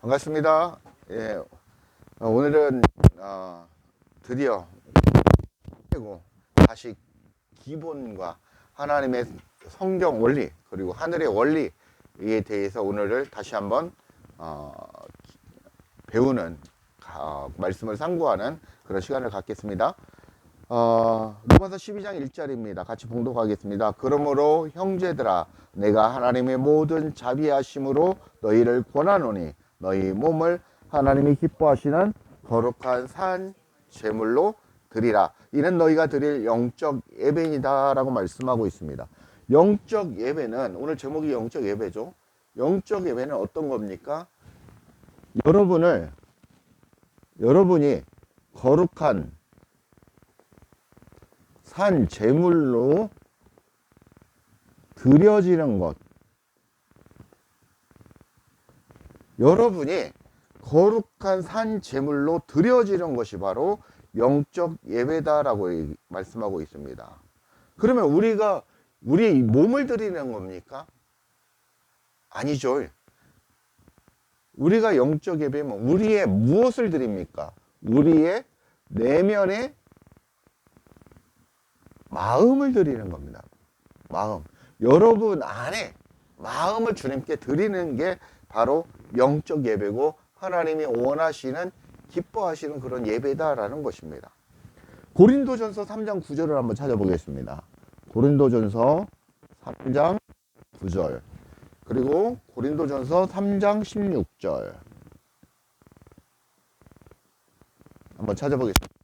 반갑습니다. 예, 어, 오늘은 어, 드디어 그리고 다시 기본과 하나님의 성경 원리 그리고 하늘의 원리에 대해서 오늘을 다시 한번 어, 기- 배우는 어, 말씀을 상고하는 그런 시간을 갖겠습니다. 어, 로마서 12장 1절입니다. 같이 봉독하겠습니다. 그러므로 형제들아 내가 하나님의 모든 자비하심으로 너희를 권하노니 너희 몸을 하나님이 기뻐하시는 거룩한 산 제물로 드리라. 이는 너희가 드릴 영적 예배이다라고 말씀하고 있습니다. 영적 예배는 오늘 제목이 영적 예배죠. 영적 예배는 어떤 겁니까? 여러분을 여러분이 거룩한 산 제물로 드려지는 것. 여러분이 거룩한 산 제물로 드려지는 것이 바로 영적 예배다라고 이- 말씀하고 있습니다. 그러면 우리가 우리 몸을 드리는 겁니까? 아니죠. 우리가 영적 예배면 우리의 무엇을 드립니까? 우리의 내면의 마음을 드리는 겁니다. 마음. 여러분 안에 마음을 주님께 드리는 게 바로 영적 예배고 하나님이 원하시는 기뻐하시는 그런 예배다라는 것입니다. 고린도전서 3장 9절을 한번 찾아보겠습니다. 고린도전서 3장 9절. 그리고 고린도전서 3장 16절. 한번 찾아보겠습니다.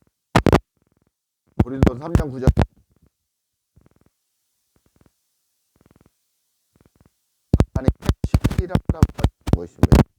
고린도 3장 9절. 하나님 시키라고 하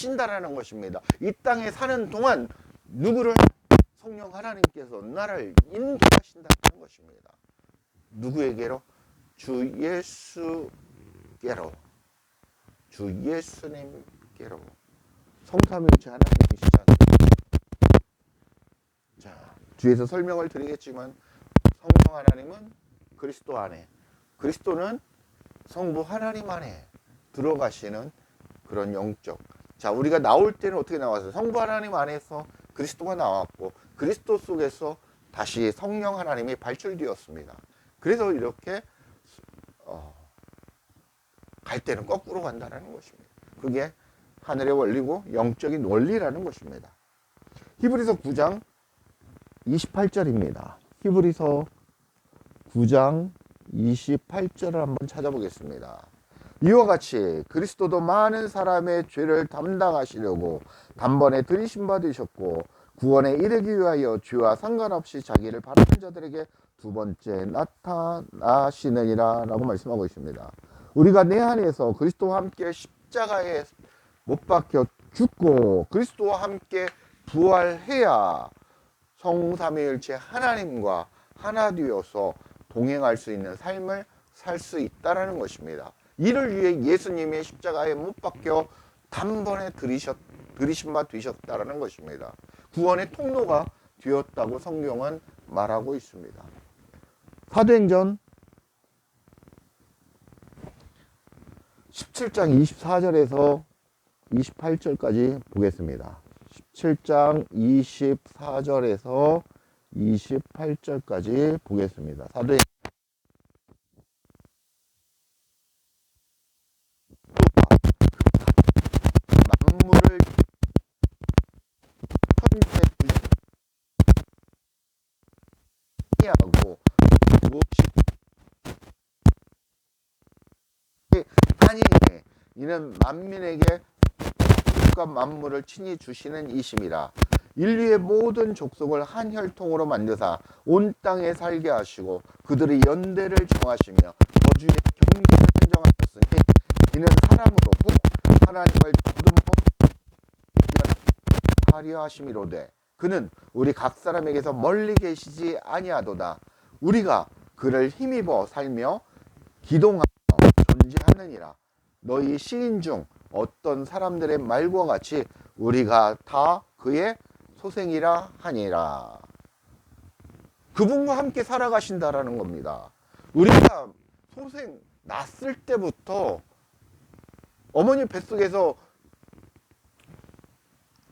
하신다라는 것입니다. 이 땅에 사는 동안 누구를 성령 하나님께서 나를 인도하신다는 것입니다. 누구에게로? 주 예수께로. 주 예수님께로. 성삼일체 하나님이시지 않습니까? 자, 뒤에서 설명을 드리겠지만 성령 하나님은 그리스도 안에, 그리스도는 성부 하나님 안에 들어가시는 그런 영적. 자, 우리가 나올 때는 어떻게 나왔어요? 성부 하나님 안에서 그리스도가 나왔고 그리스도 속에서 다시 성령 하나님이 발출되었습니다. 그래서 이렇게 어, 갈 때는 거꾸로 간다는 것입니다. 그게 하늘의 원리고 영적인 원리라는 것입니다. 히브리서 9장 28절입니다. 히브리서 9장 28절을 한번 찾아보겠습니다. 이와 같이 그리스도도 많은 사람의 죄를 담당하시려고 단번에 들이심 받으셨고 구원에 이르기 위하여 죄와 상관없이 자기를 바라는 자들에게 두 번째 나타나시느니라 라고 말씀하고 있습니다. 우리가 내 안에서 그리스도와 함께 십자가에 못 박혀 죽고 그리스도와 함께 부활해야 성삼위일체 하나님과 하나 되어서 동행할 수 있는 삶을 살 수 있다라는 것입니다. 이를 위해 예수님의 십자가에 못 박혀 단번에 들이셨, 들이신 바 되셨다라는 것입니다. 구원의 통로가 되었다고 성경은 말하고 있습니다. 사도행전 17장 24절에서 28절까지 보겠습니다. 17장 24절에서 28절까지 보겠습니다. 사도행 이는 만민에게 과 만물을 친히 주시는 이심이라 인류의 모든 족속을 한 혈통으로 만드사 온 땅에 살게 하시고 그들의 연대를 정하시며 거주의 경계를 선정하셨으니 이는 사람으로 혹 하나님을 더듬어 하려 하심이로되 그는 우리 각 사람에게서 멀리 계시지 아니하도다. 우리가 그를 힘입어 살며 기동하며 존재하느니라 너희 시인 중 어떤 사람들의 말과 같이 우리가 다 그의 소생이라 하니라. 그분과 함께 살아가신다라는 겁니다. 우리가 소생 났을 때부터 어머니 뱃속에서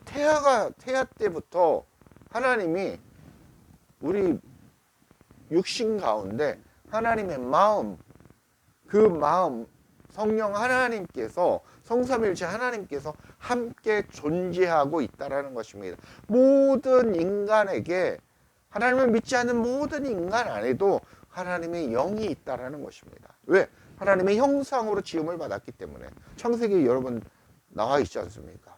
태아가 태아 때부터 하나님이 우리 육신 가운데 하나님의 마음 그 마음 성령 하나님께서 성삼일체 하나님께서 함께 존재하고 있다라는 것입니다. 모든 인간에게 하나님을 믿지 않는 모든 인간 안에도 하나님의 영이 있다라는 것입니다. 왜? 하나님의 형상으로 지음을 받았기 때문에 창세기 여러분 나와 있지 않습니까?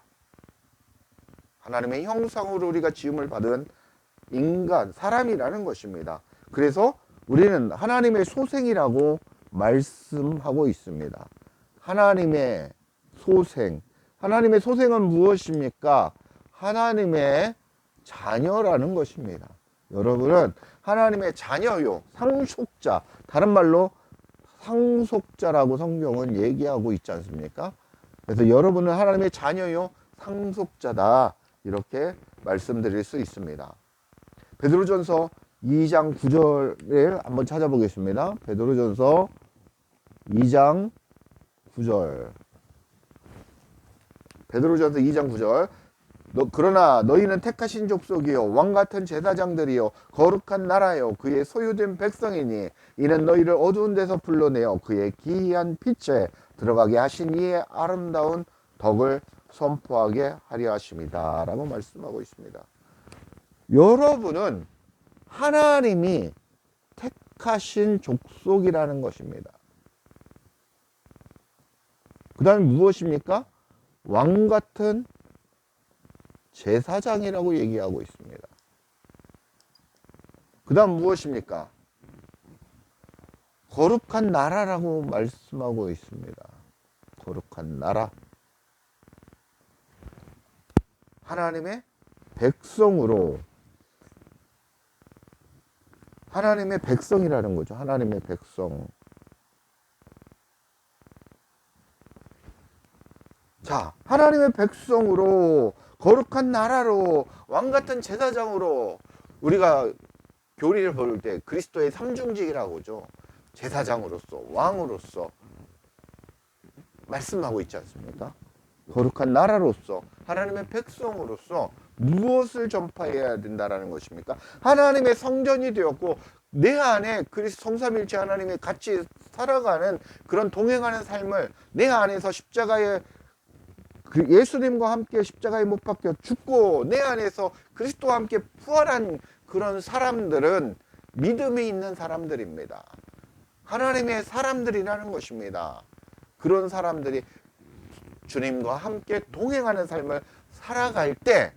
하나님의 형상으로 우리가 지음을 받은 인간, 사람이라는 것입니다. 그래서 우리는 하나님의 소생이라고 말씀하고 있습니다. 하나님의 소생. 하나님의 소생은 무엇입니까? 하나님의 자녀라는 것입니다. 여러분은 하나님의 자녀요, 상속자. 다른 말로 상속자라고 성경은 얘기하고 있지 않습니까? 그래서 여러분은 하나님의 자녀요, 상속자다. 이렇게 말씀드릴 수 있습니다. 베드로전서 2장 9절을 한번 찾아보겠습니다. 베드로전서 2장 9절. 베드로전서 2장 9절. 너, 그러나 너희는 택하신 족속이요 왕 같은 제사장들이요 거룩한 나라요 그의 소유된 백성이니 이는 너희를 어두운 데서 불러내어 그의 기이한 빛에 들어가게 하신 이의 아름다운 덕을 선포하게 하려 하십니다. 라고 말씀하고 있습니다. 여러분은 하나님이 택하신 족속이라는 것입니다. 그 다음에 무엇입니까? 왕 같은 제사장이라고 얘기하고 있습니다. 그 다음 무엇입니까? 거룩한 나라라고 말씀하고 있습니다. 거룩한 나라. 하나님의 백성으로 하나님의 백성이라는 거죠. 하나님의 백성. 자, 하나님의 백성으로 거룩한 나라로 왕 같은 제사장으로 우리가 교리를 볼때 그리스도의 삼중직이라고 하죠. 제사장으로서 왕으로서 말씀하고 있지 않습니까? 거룩한 나라로서 하나님의 백성으로서 무엇을 전파해야 된다라는 것입니까? 하나님의 성전이 되었고 내 안에 그리스도 성삼일체 하나님의 같이 살아가는 그런 동행하는 삶을 내 안에서 십자가에 그 예수님과 함께 십자가에 못 박혀 죽고 내 안에서 그리스도와 함께 부활한 그런 사람들은 믿음이 있는 사람들입니다. 하나님의 사람들이라는 것입니다. 그런 사람들이 주님과 함께 동행하는 삶을 살아갈 때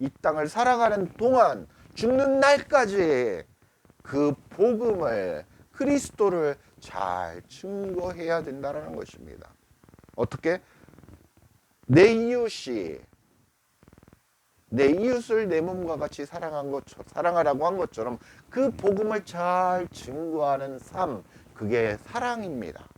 이 땅을 살아가는 동안 죽는 날까지 그 복음을 그리스도를 잘 증거해야 된다는 것입니다. 어떻게? 내 이웃이 내 이웃을 내 몸과 같이 사랑한 것 사랑하라고 한 것처럼 그 복음을 잘 증거하는 삶 그게 사랑입니다.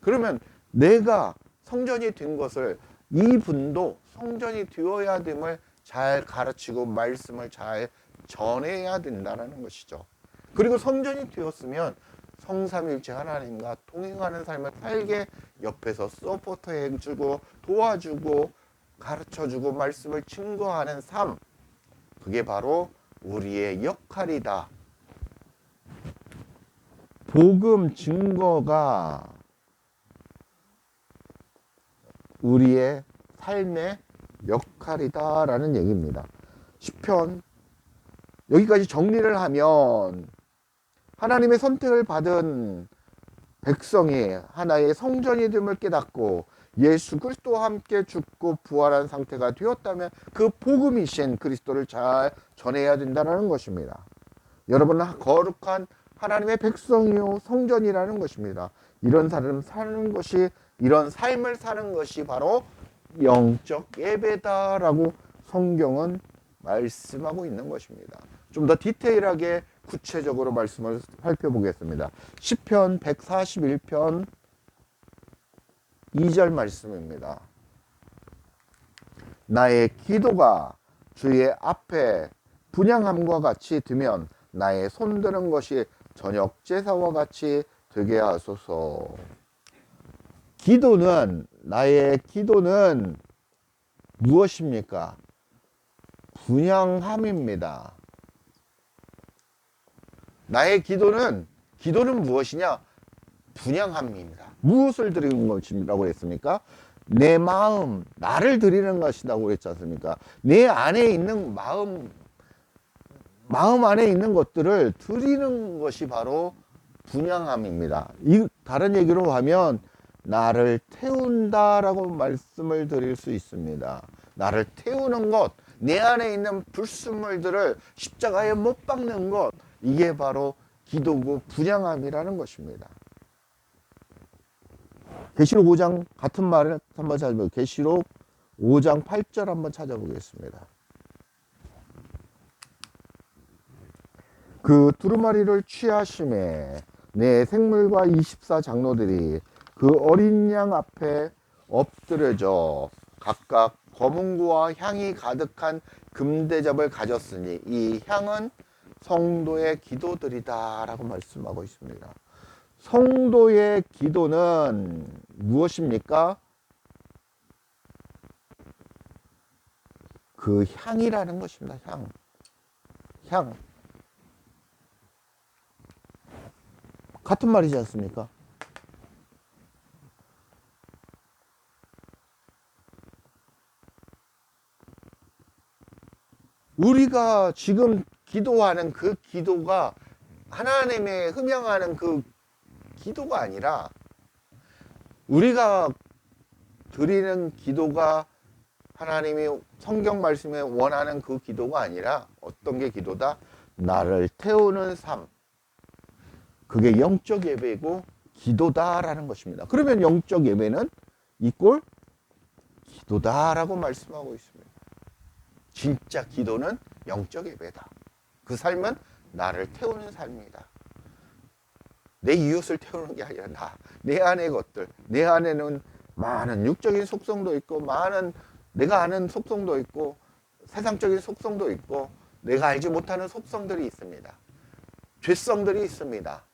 그러면 내가 성전이 된 것을 이분도 성전이 되어야 됨을 잘 가르치고 말씀을 잘 전해야 된다는 것이죠. 그리고 성전이 되었으면 성삼일체 하나님과 동행하는 삶을 살게 옆에서 서포터 해주고 도와주고 가르쳐주고 말씀을 증거하는 삶 그게 바로 우리의 역할이다. 복음 증거가 우리의 삶의 역할이다라는 얘기입니다. 10편 여기까지 정리를 하면 하나님의 선택을 받은 백성이 하나의 성전이 됨을 깨닫고 예수 그리스도와 함께 죽고 부활한 상태가 되었다면 그 복음이신 그리스도를 잘 전해야 된다는 것입니다. 여러분은 거룩한 하나님의 백성이요 성전이라는 것입니다. 이런 사람 사는 것이 이런 삶을 사는 것이 바로 영적 예배다라고 성경은 말씀하고 있는 것입니다. 좀 더 디테일하게 구체적으로 말씀을 살펴보겠습니다. 10편 141편 2절 말씀입니다. 나의 기도가 주의 앞에 분양함과 같이 되면 나의 손드는 것이 저녁 제사와 같이 되게 하소서. 기도는 나의 기도는 무엇입니까? 분양함입니다. 나의 기도는 기도는 무엇이냐? 분양함입니다. 무엇을 드리는 것이라고 했습니까? 내 마음, 나를 드리는 것이라고 했지 않습니까? 내 안에 있는 마음, 마음 안에 있는 것들을 드리는 것이 바로 분양함입니다. 이 다른 얘기로 하면 나를 태운다라고 말씀을 드릴 수 있습니다. 나를 태우는 것, 내 안에 있는 불순물들을 십자가에 못 박는 것, 이게 바로 기도고 분양함이라는 것입니다. 계시록 5장 같은 말을 한번 찾아보면 계시록 5장 8절 한번 찾아보겠습니다. 그 두루마리를 취하심에 내 생물과 24 장로들이 그 어린 양 앞에 엎드려져 각각 검은고와 향이 가득한 금대접을 가졌으니 이 향은 성도의 기도들이다라고 말씀하고 있습니다. 성도의 기도는 무엇입니까? 그 향이라는 것입니다. 향. 향. 같은 말이지 않습니까? 우리가 지금 기도하는 그 기도가 하나님의 흠양하는 그 기도가 아니라 우리가 드리는 기도가 하나님이 성경 말씀에 원하는 그 기도가 아니라 어떤 게 기도다? 나를 태우는 삶. 그게 영적 예배고 기도다라는 것입니다. 그러면 영적 예배는 이꼴 기도다라고 말씀하고 있습니다. 진짜 기도는 영적 예배다. 그 삶은 나를 태우는 삶이다. 내 이웃을 태우는 게 아니라 나, 내 안의 것들, 내 안에는 많은 육적인 속성도 있고, 많은 내가 아는 속성도 있고, 세상적인 속성도 있고, 내가 알지 못하는 속성들이 있습니다. 죄성들이 있습니다.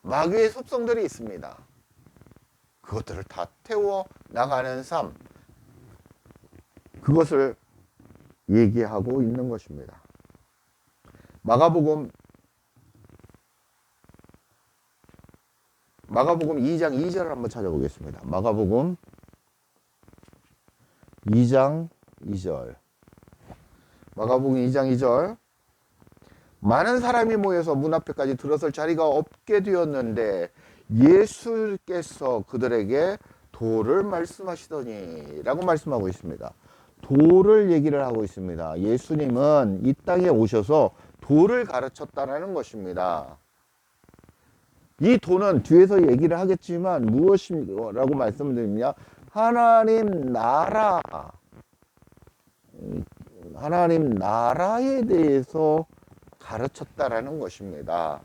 마귀의 속성들이 있습니다. 그것들을 다 태워 나가는 삶. 그것을 얘기하고 있는 것입니다. 마가복음 마가복음 2장 2절을 한번 찾아보겠습니다. 마가복음 2장 2절. 마가복음 2장 2절. 많은 사람이 모여서 문 앞에까지 들어설 자리가 없게 되었는데 예수께서 그들에게 도를 말씀하시더니 라고 말씀하고 있습니다. 도를 얘기를 하고 있습니다. 예수님은 이 땅에 오셔서 도를 가르쳤다라는 것입니다. 이 도는 뒤에서 얘기를 하겠지만 무엇이라고 말씀드리냐? 하나님 나라, 하나님 나라에 대해서 가르쳤다라는 것입니다.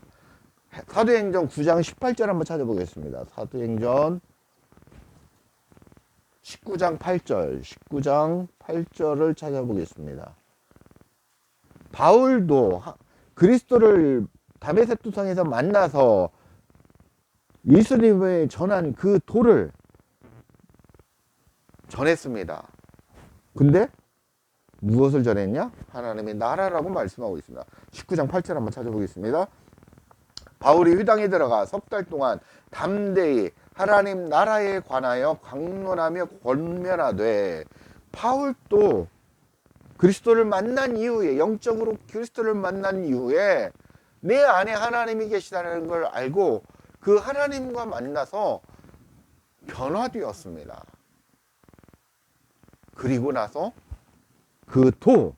사도행전 9장 18절 한번 찾아보겠습니다. 사도행전 19장 8절, 19장 8절을 찾아보겠습니다. 바울도 그리스도를 다메섹 투성에서 만나서 예수님의 전한 그 도를 전했습니다. 근데 무엇을 전했냐? 하나님의 나라라고 말씀하고 있습니다. 19장 8절 한번 찾아보겠습니다. 바울이 회당에 들어가 석 달 동안 담대히 하나님 나라에 관하여 강론하며 권면하되 바울도 그리스도를 만난 이후에 영적으로 그리스도를 만난 이후에 내 안에 하나님이 계시다는 걸 알고 그 하나님과 만나서 변화되었습니다. 그리고 나서 그 도,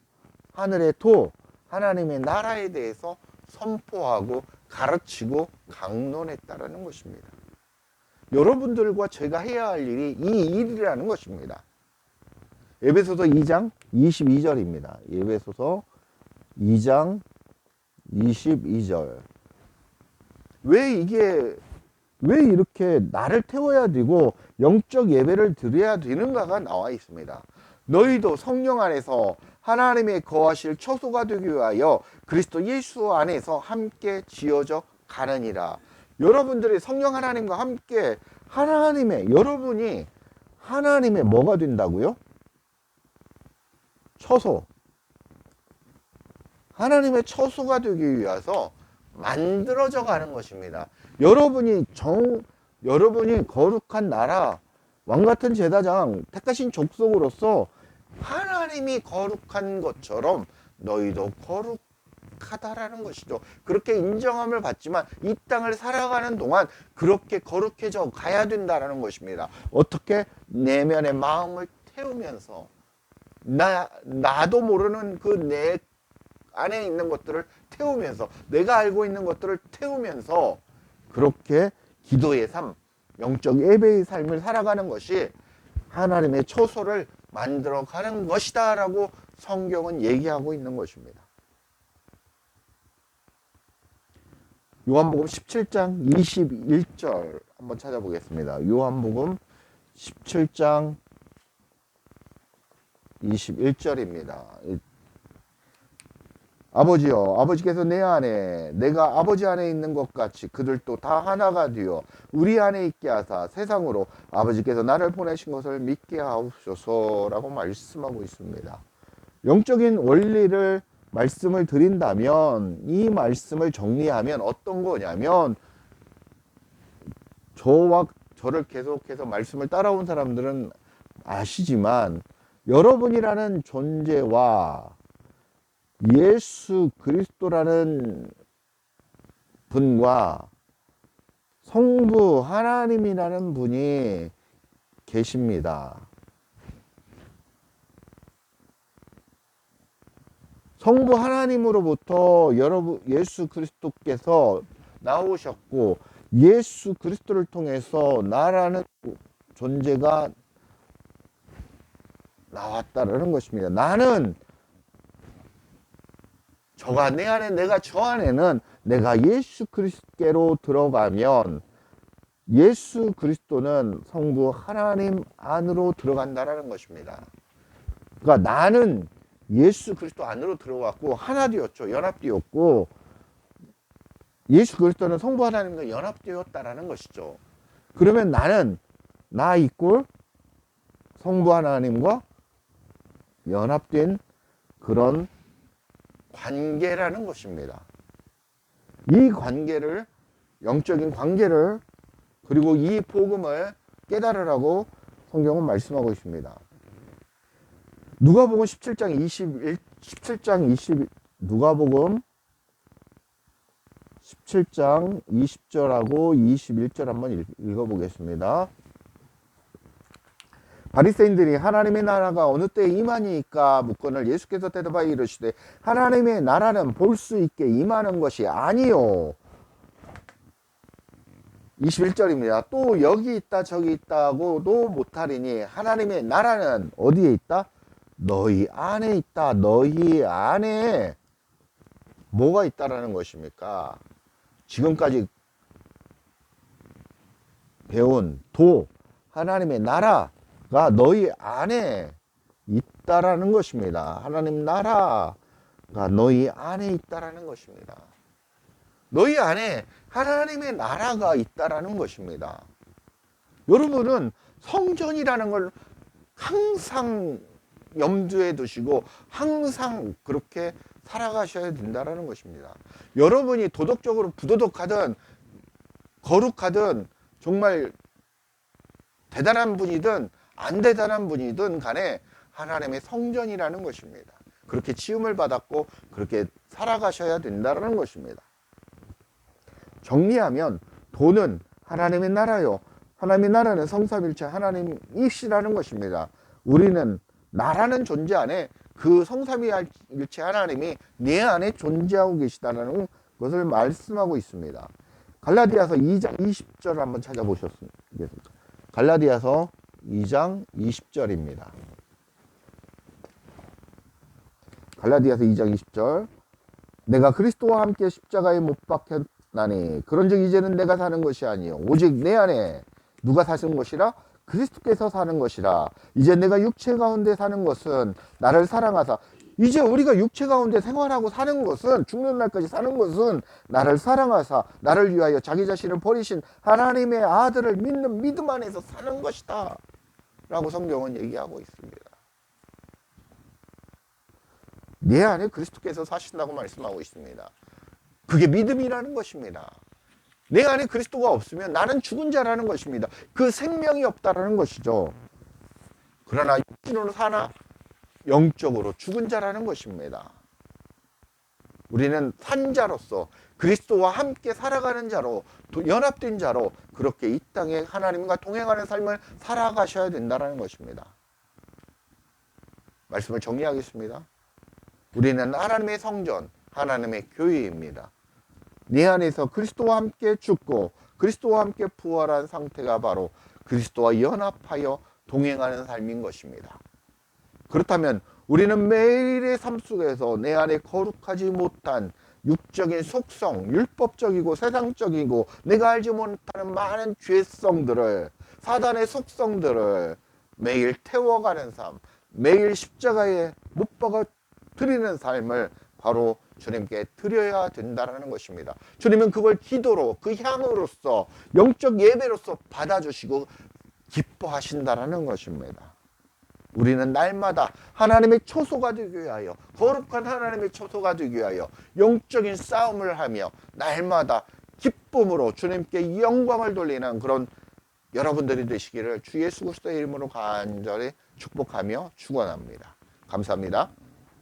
하늘의 도, 하나님의 나라에 대해서 선포하고 가르치고 강론했다라는 것입니다. 여러분들과 제가 해야 할 일이 이 일이라는 것입니다. 에베소서 2장 22절입니다. 에베소서 2장 22절. 왜 이게 왜 이렇게 나를 태워야 되고 영적 예배를 드려야 되는가가 나와 있습니다. 너희도 성령 안에서 하나님의 거하실 처소가 되기 위하여 그리스도 예수 안에서 함께 지어져 가느니라. 여러분들이 성령 하나님과 함께 하나님의 여러분이 하나님의 뭐가 된다고요? 처소. 하나님의 처소가 되기 위해서 만들어져 가는 것입니다. 여러분이 정 여러분이 거룩한 나라 왕 같은 제사장 택하신 족속으로서 하나님이 거룩한 것처럼 너희도 거룩 하다라는 것이죠. 그렇게 인정함을 받지만 이 땅을 살아가는 동안 그렇게 거룩해져 가야 된다라는 것입니다. 어떻게 내면의 마음을 태우면서 나 나도 모르는 그 내 안에 있는 것들을 태우면서 내가 알고 있는 것들을 태우면서 그렇게 기도의 삶, 영적 예배의 삶을 살아가는 것이 하나님의 초소를 만들어 가는 것이다라고 성경은 얘기하고 있는 것입니다. 요한복음 17장 21절 한번 찾아보겠습니다. 요한복음 17장 21절입니다. 아버지여 아버지께서 내 안에 내가 아버지 안에 있는 것 같이 그들도 다 하나가 되어 우리 안에 있게 하사 세상으로 아버지께서 나를 보내신 것을 믿게 하옵소서라고 말씀하고 있습니다. 영적인 원리를 말씀을 드린다면 이 말씀을 정리하면 어떤 거냐면 저와 저를 계속해서 말씀을 따라온 사람들은 아시지만 여러분이라는 존재와 예수 그리스도라는 분과 성부 하나님이라는 분이 계십니다. 성부 하나님으로부터 여러분 예수 그리스도께서 나오셨고 예수 그리스도를 통해서 나라는 존재가 나왔다라는 것입니다. 나는 저가 내 안에 내가 저 안에는 내가 예수 그리스도께로 들어가면 예수 그리스도는 성부 하나님 안으로 들어간다라는 것입니다. 그러니까 나는 예수 그리스도 안으로 들어갔고 하나 되었죠. 연합되었고 예수 그리스도는 성부 하나님과 연합되었다라는 것이죠. 그러면 나는 나 이꼴 성부 하나님과 연합된 그런 관계라는 것입니다. 이 관계를 영적인 관계를 그리고 이 복음을 깨달으라고 성경은 말씀하고 있습니다. 누가복음 17장 21 17장 20 누가복음 17장 20절하고 21절 한번 읽- 읽어 보겠습니다. 바리새인들이 하나님의 나라가 어느 때에 임하니까 묻건을 예수께서 대답하여 이르시되 하나님의 나라는 볼 수 있게 임하는 것이 아니요 21절입니다. 또 여기 있다 저기 있다고도 못하리니 하나님의 나라는 어디에 있다? 너희 안에 있다. 너희 안에 뭐가 있다라는 것입니까? 지금까지 배운 도 하나님의 나라가 너희 안에 있다라는 것입니다. 하나님 나라가 너희 안에 있다라는 것입니다. 너희 안에 하나님의 나라가 있다라는 것입니다. 여러분은 성전이라는 걸 항상 염두에 두시고 항상 그렇게 살아가셔야 된다라는 것입니다. 여러분이 도덕적으로 부도덕하든 거룩하든 정말 대단한 분이든 안 대단한 분이든 간에 하나님의 성전이라는 것입니다. 그렇게 치움을 받았고 그렇게 살아가셔야 된다는 것입니다. 정리하면 돈은 하나님의 나라요. 하나님의 나라는 성삼일체 하나님이시라는 것입니다. 우리는 나라는 존재 안에 그 성삼일체 하나님이 내 안에 존재하고 계시다는 것을 말씀하고 있습니다. 갈라디아서 2장 20절 한번 찾아보셨습니까? 갈라디아서 2장 20절입니다. 갈라디아서 2장 20절 내가 그리스도와 함께 십자가에 못 박혔나니 그런즉 이제는 내가 사는 것이 아니요 오직 내 안에 누가 사시는 것이라 그리스도께서 사는 것이라. 이제 내가 육체 가운데 사는 것은 나를 사랑하사. 이제 우리가 육체 가운데 생활하고 사는 것은 죽는 날까지 사는 것은 나를 사랑하사 나를 위하여 자기 자신을 버리신 하나님의 아들을 믿는 믿음 안에서 사는 것이다. 라고 성경은 얘기하고 있습니다. 내 안에 그리스도께서 사신다고 말씀하고 있습니다. 그게 믿음이라는 것입니다 내 안에 그리스도가 없으면 나는 죽은 자라는 것입니다. 그 생명이 없다라는 것이죠. 그러나 육신으로 사나 영적으로 죽은 자라는 것입니다. 우리는 산 자로서 그리스도와 함께 살아가는 자로 연합된 자로 그렇게 이 땅에 하나님과 동행하는 삶을 살아가셔야 된다는 것입니다. 말씀을 정리하겠습니다. 우리는 하나님의 성전, 하나님의 교회입니다. 내 안에서 그리스도와 함께 죽고 그리스도와 함께 부활한 상태가 바로 그리스도와 연합하여 동행하는 삶인 것입니다. 그렇다면 우리는 매일의 삶 속에서 내 안에 거룩하지 못한 육적인 속성, 율법적이고 세상적이고 내가 알지 못하는 많은 죄성들을 사단의 속성들을 매일 태워가는 삶, 매일 십자가에 못 박아 드리는 삶을 바로 주님께 드려야 된다는 것입니다. 주님은 그걸 기도로 그 향으로서 영적 예배로서 받아주시고 기뻐하신다는 것입니다. 우리는 날마다 하나님의 초소가 되기 위하여 거룩한 하나님의 초소가 되기 위하여 영적인 싸움을 하며 날마다 기쁨으로 주님께 영광을 돌리는 그런 여러분들이 되시기를 주 예수 그리스도의 이름으로 간절히 축복하며 축원합니다. 감사합니다.